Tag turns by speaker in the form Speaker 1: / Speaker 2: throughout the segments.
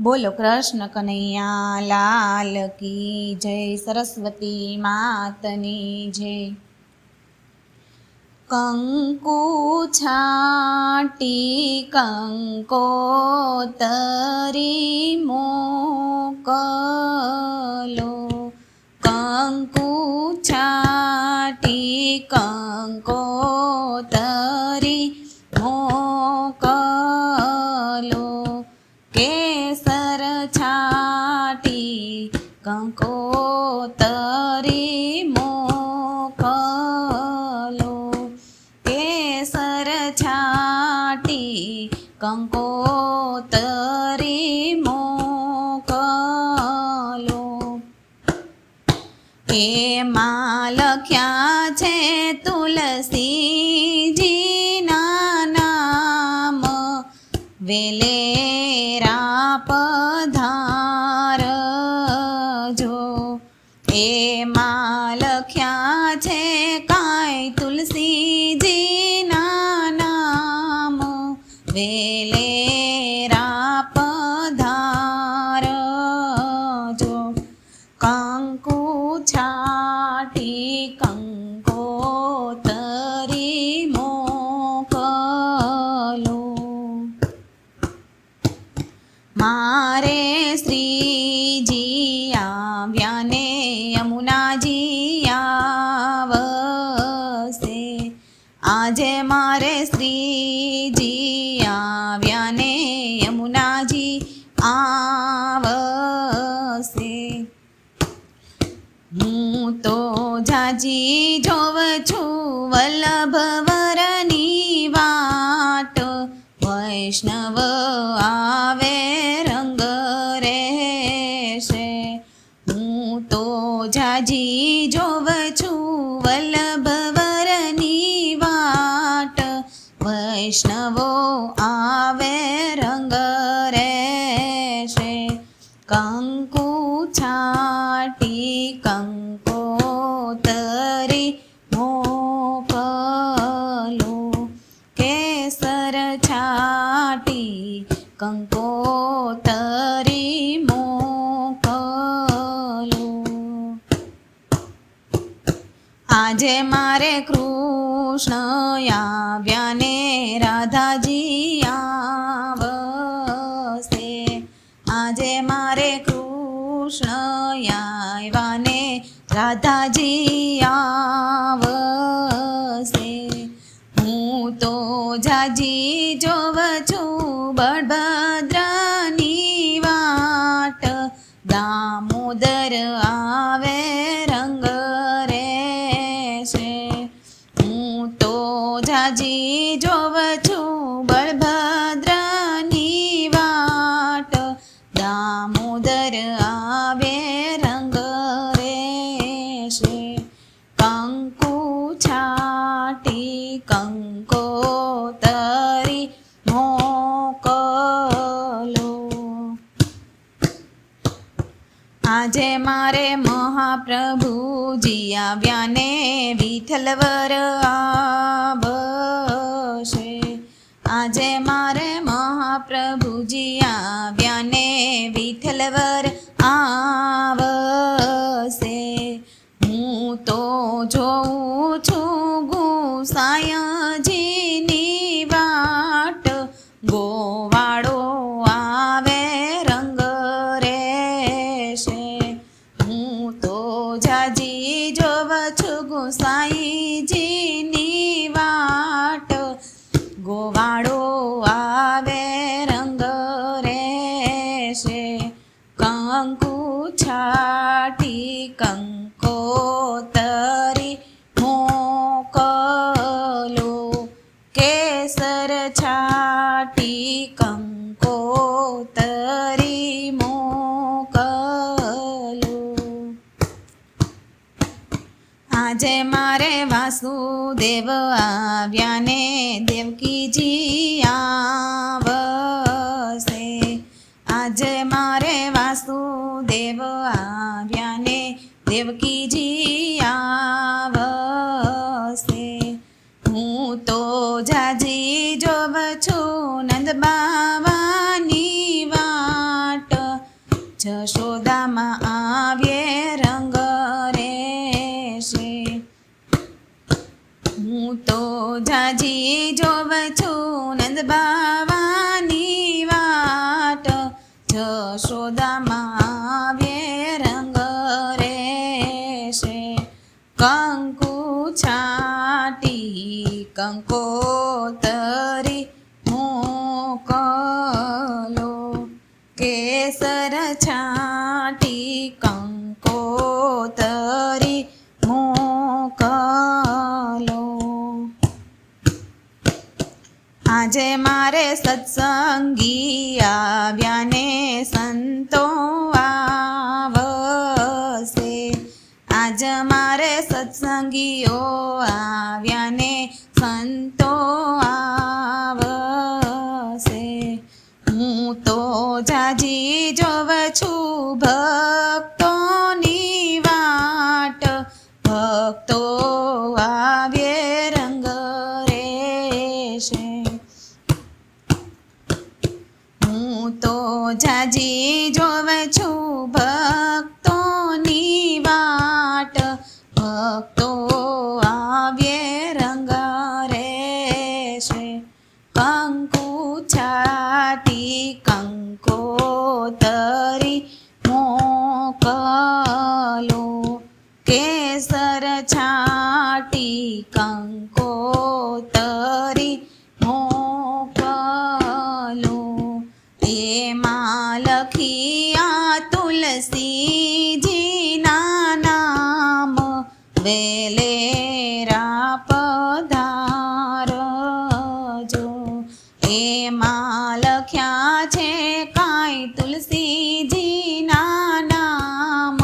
Speaker 1: બોલો કૃષ્ણ કનૈયા, લાલ કી જય, સરસ્વતી માતની જય. કંકુ છાટી કંકોતરી મોકલો. કંકુ છાટી કંકોતરી મોકલો. કેસર છાટી કંકોતરી મોકલો એમાં લખ્યા છે તુલસીજીના નામ વેલેરા વેલેરા પધારજો કંકુ છાટી કંકોતરી મોકલો. મારે શ્રીજી આવ્યા ને યમુનાજી આજે મારે શ્રીજી હું તો જાજી જોવ છું વલ્લભવરની વાટ. વૈષ્ણવ આવે રંગ રહેશે હું તો જાજી જોવ છું વલ્લભવરની વાટ. વૈષ્ણવો કંકુ છાટી કંકોતરી મોકલો. કેસર છાટી કંકોતરી મોકલો. આજે મારે કૃષ્ણ આવ્યા ને રાધાજી આવશે. આજે મારે કૃષ્ણ આવ્યા રાધાજી આવશે. હું તો જાજી જોવ છું બળભદ્રની કંકોતરી મોકલો આજે મારે મહાપ્રભુજી આવ્યા ને વિઠલવર આવશે. આજે મારે મહાપ્રભુજી આવ્યા ને વિઠલવર આવશે. હું તો જોઉં છું ગુસાયજીની છું ગુસાઈજીની આજે મારે વાસુદેવ આવ્યા ને દેવકીજી આવશે. આજે મારે વાસુદેવ આવ્યા ને દેવકીજી આવશે. હું તો જાજી જોવ છું નંદ બાવાની વાટ. જશોદામાં આવ્યે રંગ હું તો જાજી જોવ છું નંદ બાવાની વાટ જશોદામાં આવ્યે રંગ રેશે કંકુ છાટી કંકોતરી કલો કેસર છાટી મારે સત્સંગી આવ્યા ને સંતો આવશે. આજ મારે સત્સંગીઓ આવ્યા ને સંતો આવશે. હું તો જાજી જોવ છું ભક્તોની વાટ. ભક્તો આવે રંગ રેશે. જાજી જોવ છું ભક્તોની વાટ. ભક્તો આવ્યે રંગ રેશે. કંકુ છાટી કંકોતરી મોકલો. કેસર છાટી કંકોતરી મોકલો એમાં લખિયા તુલસીજીના નામ વેલેરા પધારજો એમાં લખ્યા છે કાંઈ તુલસીજીના નામ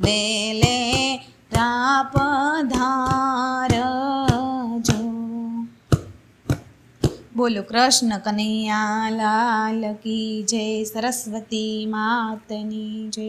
Speaker 1: વેલે પધારજો બોલો કૃષ્ણ કનૈયા લાલ કી જય સરસ્વતી માતની જય.